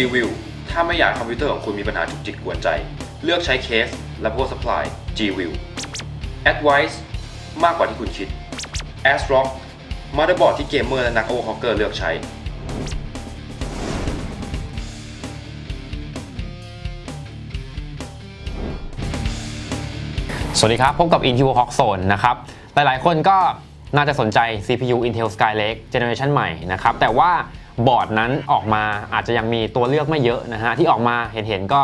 G-View ถ้าไม่อยากคอมพิวเตอร์ของคุณมีปัญหาจุกจิกกวนใจ เลือกใช้เคสและ power supply G-View Advice มากกว่าที่คุณคิด ASRock มา t เ e r b o a r d ที่เกมเมอร์และนักโอเวอร์คอกเกอร์เลือกใช้ สวัสดีครับ พบกับ Intel Hawk Zone นะครับ หลายๆ คนก็น่าจะสนใจ CPU Intel Skylake Generation ใหม่นะครับ แต่ว่า บอร์ดนั้นออกมาอาจจะยังมีตัวเลือกไม่เยอะนะฮะที่ออกมาเห็นๆก็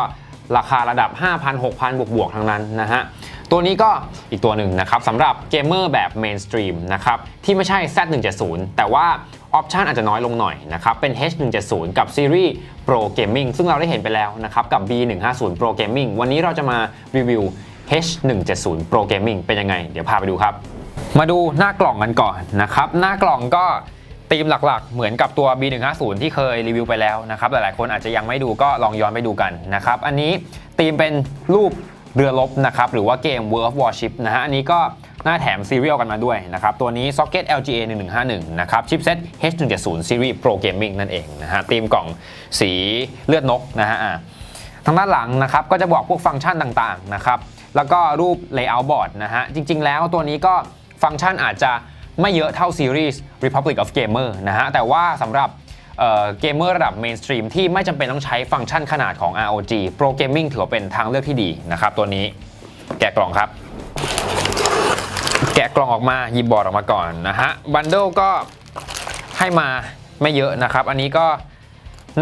ราคาระดับ 5,000 6,000 บวกๆทั้งนั้นนะฮะตัวนี้ก็อีกตัวหนึ่งนะครับสำหรับเกมเมอร์แบบ Mainstream นะครับที่ไม่ใช่ Z170 แต่ว่าออปชันอาจจะน้อยลงหน่อยนะครับเป็น H170 กับซีรีส์ Pro Gaming ซึ่งเราได้เห็นไปแล้วนะครับกับ B150 Pro Gaming วันนี้เราจะมารีวิว H170 Pro Gaming เป็นยังไง เดี๋ยวพาไปดูครับ มาดูหน้ากล่องกันก่อนนะครับหน้ากล่องก็ ธีมหลักๆ เหมือนกับตัว B150 ที่เคยรีวิวไปแล้วนะครับ หลายๆคนอาจจะยังไม่ดูก็ลองย้อนไปดูกันนะครับ อันนี้ธีมเป็นรูปเรือรบนะครับ หรือว่าเกม World of Warship นะฮะ อันนี้ก็หน้าแถมซีเรียลกันมาด้วยนะครับ ตัวนี้ Socket LGA 1151นะครับ ชิปเซ็ต H170 Series Pro Gaming นั่นเองนะฮะธีมกล่องสีเลือดนกนะฮะอะทางด้านหลังนะครับก็จะบอกพวกฟังก์ชันต่างๆนะครับ แล้วก็รูป layout board นะฮะ จริง ๆ แล้วตัวนี้ก็ฟังก์ชันอาจจะ ไม่เยอะเท่าซีรีส์ Republic of Gamer นะฮะแต่ว่าสำหรับเกมเมอร์ระดับ mainstream ที่ไม่จำเป็นต้องใช้ฟังก์ชันขนาดของ ROG Pro Gaming ถือว่าเป็นทางเลือกที่ดีนะครับตัวนี้แกะกล่องครับ แกะกล่องออกมาหยิบบอร์ดออกมาก่อนนะฮะบันเดิลก็ให้มาไม่เยอะนะครับ อันนี้ก็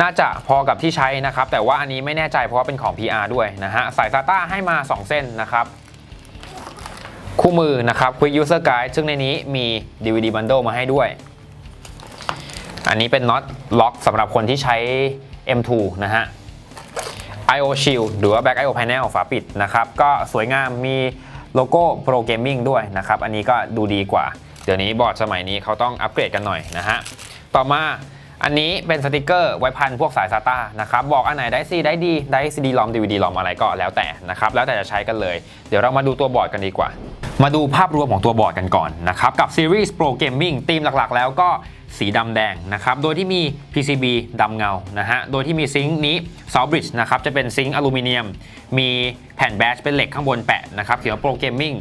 น่าจะพอกับที่ใช้นะครับ แต่ว่าอันนี้ไม่แน่ใจเพราะว่าเป็นของ PR ด้วยนะฮะสาย SATA ให้มา 2 เส้นนะครับ คู่มือนะครับ Quick User Guide ซึ่งในนี้มี DVD Bundle มาให้ด้วย อันนี้เป็นน็อตล็อกสำหรับคนที่ใช้ M2 นะฮะ IO Shield หรือว่า Back IO Panel ฝาปิดนะครับ ก็สวยงามมีโลโก้ Pro Gaming ด้วยนะครับ อันนี้ก็ดูดีกว่า เดี๋ยวนี้บอร์ดสมัยนี้เขาต้องอัปเกรดกันหน่อยนะฮะ ต่อมา อันนี้เป็นสติกเกอร์ไว้พันพวกสาย SATA นะครับ บอกอันไหนได้ C ได้ D ได้ CD ROM DVD ROM อะไรก็แล้วแต่นะครับ แล้วแต่จะใช้กันเลย เดี๋ยวเรามาดูตัวบอร์ดกันดีกว่า มาดูภาพรวมของตัวบอร์ดกันก่อนนะครับ กับ Series Pro Gaming ธีมหลักๆ แล้วก็สีดำแดงนะครับ โดยที่มี PCB ดำเงา นะฮะ โดยที่มีซิงค์นี้ South Bridge นะครับ จะเป็นซิงค์อลูมิเนียม มีแผ่นแบชเป็นเหล็กข้างบนแปะนะครับ เขียนว่า Pro Gaming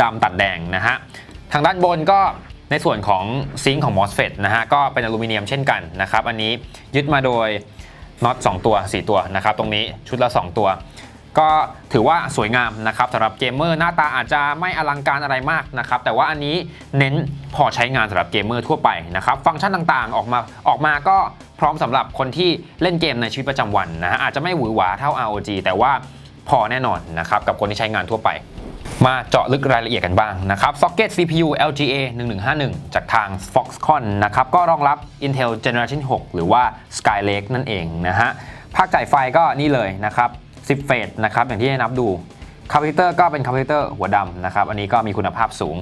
ดำตัดแดงนะฮะ ทางด้านบนก็ ในส่วนของซิงค์ของ MOSFET นะฮะก็เป็นอลูมิเนียมเช่นกันนะครับอันนี้ยึดมาโดยน็อต2ตัว 4 ตัวนะครับตรงนี้ชุดละ 2 ตัว ก็ถือว่าสวยงามนะครับสำหรับเกมเมอร์หน้าตาอาจจะไม่อลังการอะไรมากนะครับแต่ว่าอันนี้เน้นพอใช้งานสำหรับเกมเมอร์ทั่วไปนะครับฟังก์ชันต่างๆออกมาออกมาก็พร้อมสำหรับคนที่เล่นเกมในชีวิตประจำวันนะฮะอาจจะไม่หวือหวาเท่า ROG แต่ว่าพอแน่นอนนะครับกับคนที่ใช้งานทั่วไป มาเจาะลึกรายละเอียดกันบ้างนะครับ Socket CPU LGA 1151 จากทาง Foxconn นะครับ ก็รองรับ Intel Generation 6 หรือว่า Skylake นั่นเองนะฮะ ภาคจ่ายไฟก็นี่เลยนะครับ 10 เฟสนะครับ อย่างที่ได้นับดูคาปาซิเตอร์ก็เป็นคาปาซิเตอร์หัวดำนะครับ อันนี้ก็มีคุณภาพสูง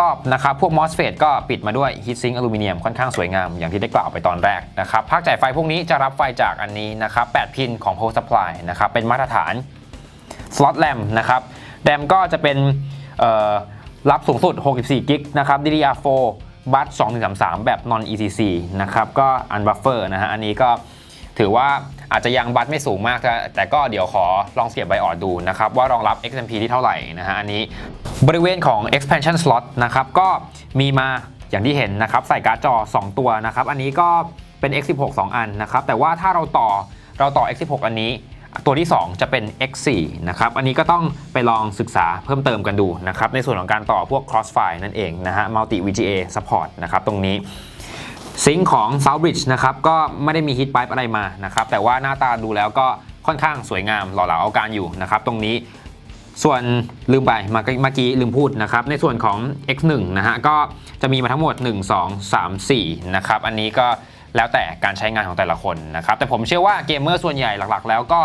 รอบๆนะครับ พวก MOSFET ก็ปิดมาด้วย Heat Sink อลูมิเนียมค่อนข้างสวยงามอย่างที่ได้กล่าวไปตอนแรกนะครับ ภาคจ่ายไฟพวกนี้จะรับไฟจากอันนี้นะครับ 8 พินของ Power Supply นะครับ เป็นมาตรฐานสล็อตแรมนะครับ แรมก็จะเป็นรับสูงสุด 64 กิกนะครับ DDR4 บัส2133 แบบ non ECC นะครับก็ unbuffer นะฮะอันนี้ก็ถือว่าอาจจะยังบัสไม่สูงมากแต่แต่ก็เดี๋ยวขอลองเสียบไบออดดูนะครับ ว่ารองรับ XMP ที่เท่าไหร่นะฮะอันนี้บริเวณของ expansion slot นะครับก็มีมาอย่างที่เห็นนะครับ ใส่การ์ดจอ 2 ตัวนะครับ อันนี้ก็เป็น X16 2 อันนะครับ แต่ว่าถ้าเราต่อเราต่อ X16 อันนี้ ตัวที่ 2 จะเป็น X4 นะครับ อันนี้ก็ต้องไปลองศึกษาเพิ่มเติมกันดูนะครับ ในส่วนของการต่อพวก crossfire นั่นเองนะฮะ multi VGA support นะครับ ตรงนี้ซิงค์ของ Southbridge นะครับ ก็ไม่ได้มี heat pipe อะไรมานะครับ แต่ว่าหน้าตาดูแล้วก็ค่อนข้างสวยงามหล่อเหลาเอาการอยู่นะครับ ตรงนี้ส่วนลืมไปเมื่อกี้ลืมพูดนะครับ ในส่วนของ X1 นะฮะ ก็จะมีมาทั้งหมด 1 2 3 4 นะครับ อันนี้ก็ แล้วแต่การใช้งานของแต่ละคนนะครับแต่ผมเชื่อว่าเกมเมอร์ส่วนใหญ่หลักๆ แล้วก็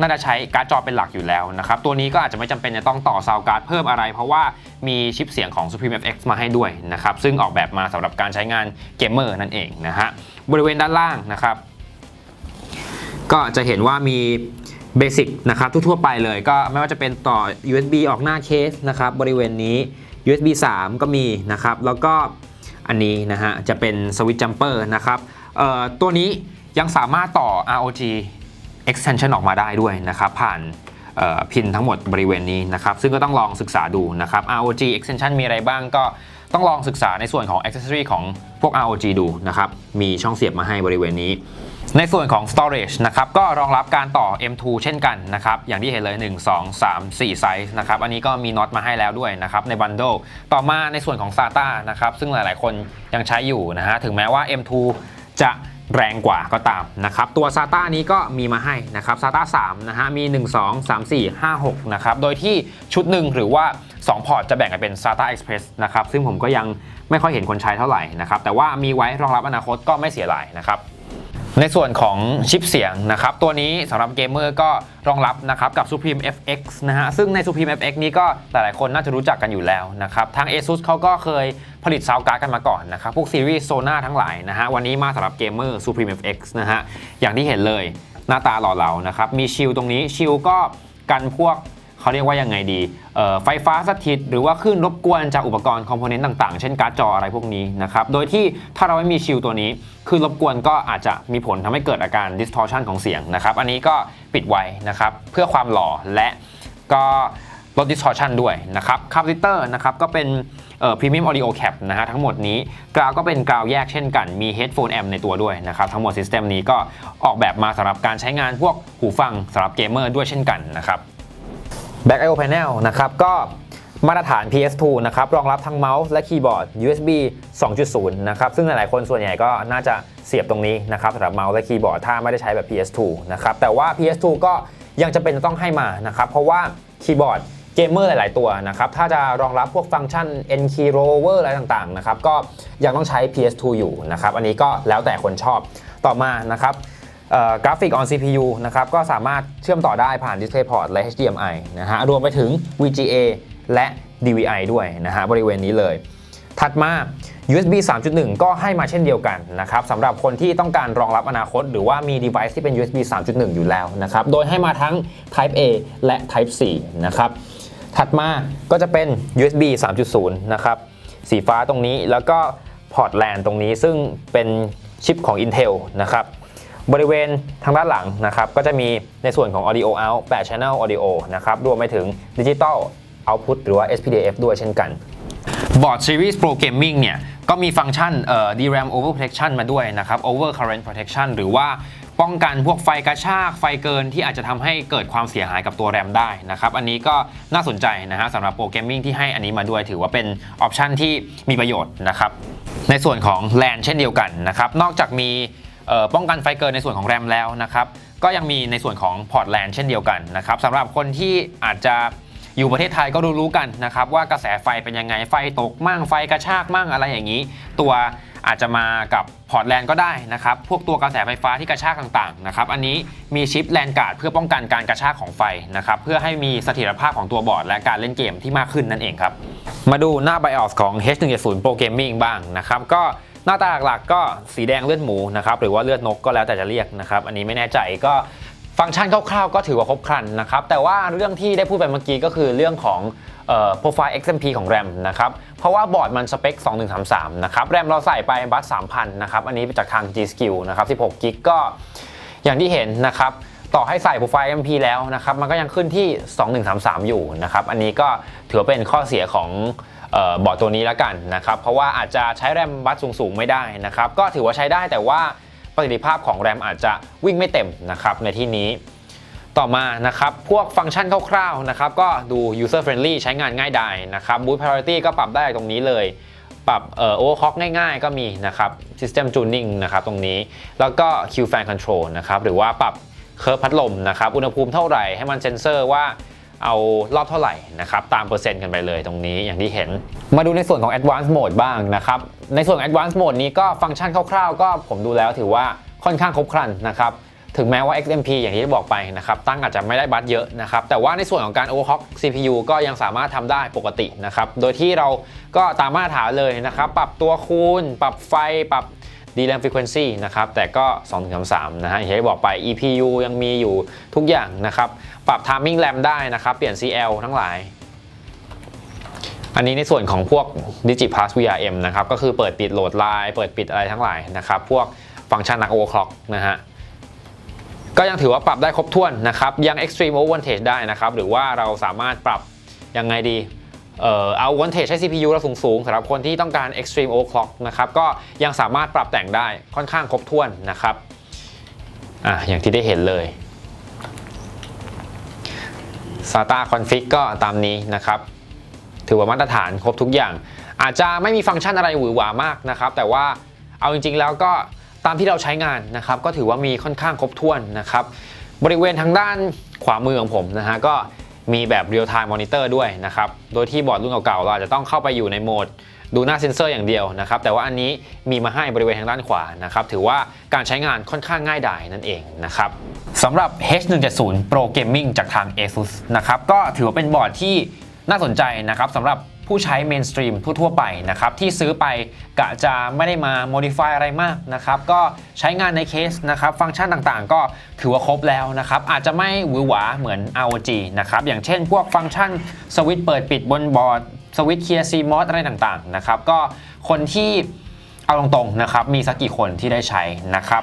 น่าจะใช้การ์ดจอเป็นหลักอยู่แล้วนะครับ ตัวนี้ก็อาจจะไม่จำเป็นจะต้องต่อซาวการ์ดเพิ่มอะไร เพราะว่ามีชิปเสียงของ Supreme FX มาให้ด้วยนะครับ ซึ่งออกแบบมาสำหรับการใช้งานเกมเมอร์นั่นเองนะฮะบริเวณด้านล่างนะครับ ก็จะเห็นว่ามีเบสิกนะครับทั่วๆไปเลยก็ไม่ว่าจะเป็นต่อ USB ออกหน้าเคสนะครับบริเวณนี้ USB 3 ก็มีนะครับ แล้วก็อันนี้นะฮะจะเป็นสวิตช์จัมเปอร์นะครับ ตัวนี้ยังสามารถต่อ ROG extension ออกมาได้ด้วยนะครับผ่านพินทั้งหมดบริเวณนี้นะครับซึ่งก็ต้องลองศึกษาดูนะครับ ROG extension มีอะไรบ้างก็ต้องลองศึกษาในส่วนของ accessory ของพวก ROG ดูนะครับมีช่องเสียบมาให้บริเวณนี้ในส่วนของ storage นะครับก็รองรับการต่อ M2 เช่นกันนะครับอย่างที่เห็นเลย 1 2 3 4 ไซส์นะครับอันนี้ก็มีน็อตมาให้แล้วด้วยนะครับในบัน d ด e ต่อมาในส่วนของ SATA นะครับซึ่งหลายๆ คนยังใช้อยู่นะฮะถึงแม้ว่า M2 จะแรงกว่าก็ตามนะครับตัว SATA นี้ก็มีมาให้นะครับ SATA 3นะฮะมี 1 2 3 4 5 6นะครับโดยที่ชุดหนึ่งหรือว่า 2 พอร์ตจะแบ่งกันเป็น SATA Express นะครับซึ่งผมก็ยังไม่ค่อยเห็นคนใช้เท่าไหร่นะครับแต่ว่ามีไว้รองรับอนาคตก็ไม่เสียหลายนะครับ ในส่วนของชิปเสียงนะครับ ตัวนี้สำหรับเกมเมอร์ก็รองรับนะครับกับ Supreme FX นะฮะ ซึ่งใน Supreme FX นี้ก็หลายๆคนน่าจะรู้จักกันอยู่แล้วนะครับ ทาง ASUS เขาก็เคยผลิตซาวการ์ดกันมาก่อนนะครับ พวกซีรีส์โซนาทั้งหลายนะฮะ วันนี้มาสำหรับเกมเมอร์ Supreme FX นะฮะ อย่างที่เห็นเลยหน้าตาหล่อเหลานะครับ มีชิลตรงนี้ชิลก็กันพวก เขาเรียกว่ายังไงดีไฟฟ้าสถิต หรือว่าคลื่นรบกวนจากอุปกรณ์คอมโพเนนต์ต่างๆ เช่นการ์ดจออะไรพวกนี้นะครับ โดยที่ถ้าเราไม่มีชิลตัวนี้คลื่นรบกวนก็อาจจะมีผลทำให้เกิดอาการ distortion ของเสียงนะครับ อันนี้ก็ปิดไว้นะครับ เพื่อความหล่อและก็ลด distortion ด้วยนะครับคาร์บิเตอร์นะครับก็เป็นเอ่อ premium audio cap นะฮะทั้งหมดนี้กราวก็เป็นกราวแยกเช่นกันมี headphone amp ในตัวด้วยนะครับ ทั้งหมด system นี้ก็ออกแบบมาสำหรับการใช้งานพวกหูฟังสำหรับเกมเมอร์ด้วยเช่นกันนะครับ Back IO Panel นะครับก็มาตรฐาน PS2 นะครับรองรับทั้งเมาส์และคีย์บอร์ด USB 2.0 นะครับซึ่งหลายๆคนส่วนใหญ่ก็น่าจะเสียบตรงนี้นะครับสำหรับเมาส์และคีย์บอร์ดถ้าไม่ได้ใช้แบบ PS2 นะครับแต่ว่า PS2 ก็ยังจะเป็นต้องให้มานะครับเพราะว่าคีย์บอร์ดเกมเมอร์หลาย ๆ ตัวนะครับถ้าจะรองรับพวกฟังก์ชัน N key rover อะไรต่าง ๆ นะครับก็ยังต้องใช้ PS2 อยู่นะครับอันนี้ก็แล้วแต่คนชอบต่อมานะครับ กราฟิก on CPU นะครับก็สามารถเชื่อมต่อได้ผ่าน DisplayPort และ HDMI นะฮะรวมไปถึง VGA และ DVI ด้วยนะฮะบริเวณนี้เลย ถัดมา USB 3.1 ก็ให้มาเช่นเดียวกันนะครับสำหรับคนที่ต้องการรองรับอนาคต หรือว่ามี device ที่เป็น USB 3.1 อยู่แล้วนะครับโดยให้มาทั้ง Type A และ Type C นะครับถัดมาก็จะเป็น USB 3.0 นะครับสีฟ้าตรงนี้แล้วก็พอร์ต LAN ตรงนี้ซึ่งเป็นชิปของ Intel นะครับ บริเวณทางด้านหลังนะครับก็จะมีในส่วนของ audio out 8 channel audio นะครับรวมไปถึง digital output หรือว่า SPDIF ด้วยเช่นกันบอร์ด Series Pro Gaming เนี่ยก็มีฟังก์ชันเอ่อ DRAM Over Protection มาด้วยนะครับ Over Current Protection หรือว่าป้องกันพวกไฟกระชากไฟเกินที่อาจจะทำให้เกิดความเสียหายกับตัวแรมได้นะครับอันนี้ก็น่าสนใจนะฮะสำหรับโปรแกรมมิ่งที่ให้อันนี้มาด้วยถือว่าเป็นออปชันที่มีประโยชน์นะครับในส่วนของ LAN เช่นเดียวกันนะครับนอกจากมี ป้องกันไฟเกินในส่วนของแรมแล้วนะครับก็ยังมีในส่วนของพอร์ตแลนด์เช่นเดียวกันนะครับสำหรับคนที่อาจจะอยู่ประเทศไทยก็รู้ๆกันนะครับว่ากระแสไฟเป็นยังไงไฟตกมั่งไฟกระชากมั่งอะไรอย่างนี้ ตัวอาจจะมากับพอร์ตแลนก็ได้นะครับ พวกตัวกระแสไฟฟ้าที่กระชากต่างๆนะครับ อันนี้มีชิปแลนการ์ดเพื่อป้องกันการกระชากของไฟนะครับ เพื่อให้มีเสถียรภาพของตัวบอร์ด และการเล่นเกมที่มากขึ้นนั่นเองครับ มาดูหน้า BIOS ของ H170 Pro Gaming บ้างนะครับ ก็ หน้าตาหลักๆก็สีแดงเลือดหมูนะครับหรือว่าเลือดนกก็แล้วแต่จะเรียกนะครับอันนี้ไม่แน่ใจก็ฟังก์ชันคร่าวๆ ก็ถือว่าครบครันนะครับแต่ว่าเรื่องที่ได้พูดไปเมื่อกี้ก็คือเรื่องของเอ่อ profile XMP ของ RAM นะครับเพราะว่าบอร์ดมันสเปค 2133 นะครับ RAM เราใส่ไปบัส3,000 นะครับอันนี้จากทาง G Skill นะครับ16กิกก็อย่างที่เห็นนะครับต่อให้ใส่ profile XMP แล้วนะครับมันก็ยังขึ้นที่ 2133 อยู่นะครับอันนี้ก็ถือเป็นข้อเสียของ บอร์ดตัวนี้แล้วกันนะครับ เพราะว่าอาจจะใช้แรมบัสสูงๆ ไม่ได้นะครับ ก็ถือว่าใช้ได้แต่ว่าประสิทธิภาพของแรมอาจจะวิ่งไม่เต็มนะครับในที่นี้ ต่อมานะครับ พวกฟังก์ชันคร่าวๆนะครับ ก็ดู user friendly ใช้งานง่ายดายนะครับ boot priority ก็ปรับได้ตรงนี้เลยปรับเอ่อ overclock ง่ายๆ ก็มีนะครับ system tuning นะครับตรงนี้ แล้วก็ Q fan control นะครับ หรือว่าปรับเคอร์ฟพัดลมนะครับ อุณหภูมิเท่าไหร่ให้มันเซ็นเซอร์ว่า เอารอบเท่าไหร่นะครับตามเปอร์เซ็นต์กันไปเลยตรงนี้อย่างที่เห็น มาดูในส่วนของ Advanced Mode บ้างนะครับในส่วน Advanced Mode นี้ก็ฟังก์ชันคร่าวๆ ก็ผมดูแล้วถือว่าค่อนข้างครบครันนะครับถึงแม้ว่า XMP อย่างที่บอกไปนะครับตั้งอาจจะไม่ได้บัตเยอะนะครับแต่ว่าในส่วนของการ overclock CPU ก็ยังสามารถทำได้ปกตินะครับโดยที่เราก็ตามมาตรฐานเลยนะครับปรับตัวคูณ ปรับไฟปรับ DRAM frequency นะครับ แต่ก็ 2-3นะฮะอย่างที่บอกไป EPU ยังมีอยู่ทุกอย่างนะครับ ปรับ timing RAM ได้นะครับ เปลี่ยน CL ทั้งหลาย อันนี้ในส่วนของพวก Digipass VRM นะครับ ก็คือเปิดปิดโหลดไลน์เปิดปิดอะไรทั้งหลายนะครับ พวกฟังก์ชันนัก overclock นะฮะก็ยังถือว่าปรับได้ครบถ้วนนะครับ ยัง extreme overvoltage ได้นะครับ หรือว่าเราสามารถปรับยังไงดี เอ่อเอา voltage ให้ CPU เราสูงๆสำหรับคนที่ต้องการ extreme overclock นะครับก็ยังสามารถปรับแต่งได้ค่อนข้างครบถ้วนนะครับอะอย่างที่ได้เห็นเลย SATA config ก็ตามนี้นะครับ ถือว่ามาตรฐานครบทุกอย่าง อาจจะไม่มีฟังก์ชันอะไรหวือหวามากนะครับ แต่ว่าเอาจริงๆแล้วก็ตามที่เราใช้งานนะครับ ก็ถือว่ามีค่อนข้างครบถ้วนนะครับ บริเวณทางด้านขวามือของผมนะฮะก็ มีแบบ real time monitor ด้วยนะครับ โดยที่บอร์ดรุ่นเก่าๆ เราอาจจะต้องเข้าไปอยู่ในโหมดดูหน้าเซนเซอร์อย่างเดียวนะครับ แต่ว่าอันนี้มีมาให้บริเวณทางด้านขวานะครับ ถือว่าการใช้งานค่อนข้างง่ายดายนั่นเองนะครับสำหรับ H170 Pro Gaming จากทาง ASUS นะครับ ก็ถือว่าเป็นบอร์ดที่น่าสนใจนะครับสำหรับ ผู้ใช้เมนสตรีมทั่วๆไปนะครับที่ซื้อไปกะจะไม่ได้มา modify อะไรมากนะครับก็ใช้งานในเคสนะครับฟังก์ชันต่างๆ ก็ถือว่าครบแล้วนะครับอาจจะไม่หวือหวาเหมือน ROG นะครับอย่างเช่นพวกฟังก์ชันสวิตช์เปิดปิดบนบอร์ดสวิตช์เคลียร์ซีมอสอะไรต่างๆนะครับก็คนที่เอาตรงๆนะครับมีสักกี่คนที่ได้ใช้นะครับ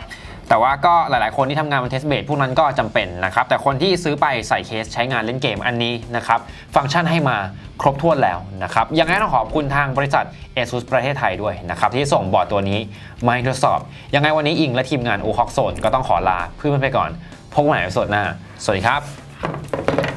แต่ว่าก็หลายๆ คนที่ทำงานบนเทสเบดพวกนั้นก็จำเป็นนะครับ แต่คนที่ซื้อไปใส่เคสใช้งานเล่นเกมอันนี้นะครับ ฟังก์ชันให้มาครบถ้วนแล้วนะครับ ยังไงต้องขอบคุณทางบริษัท ASUS ประเทศไทยด้วยนะครับ ที่ส่งบอร์ดตัวนี้มาให้ทดสอบ ยังไงวันนี้อิงและทีมงานโอฮอกโซนก็ต้องขอลาเพื่อนๆไปก่อน พบกันใหม่ในสดหน้า สวัสดีครับ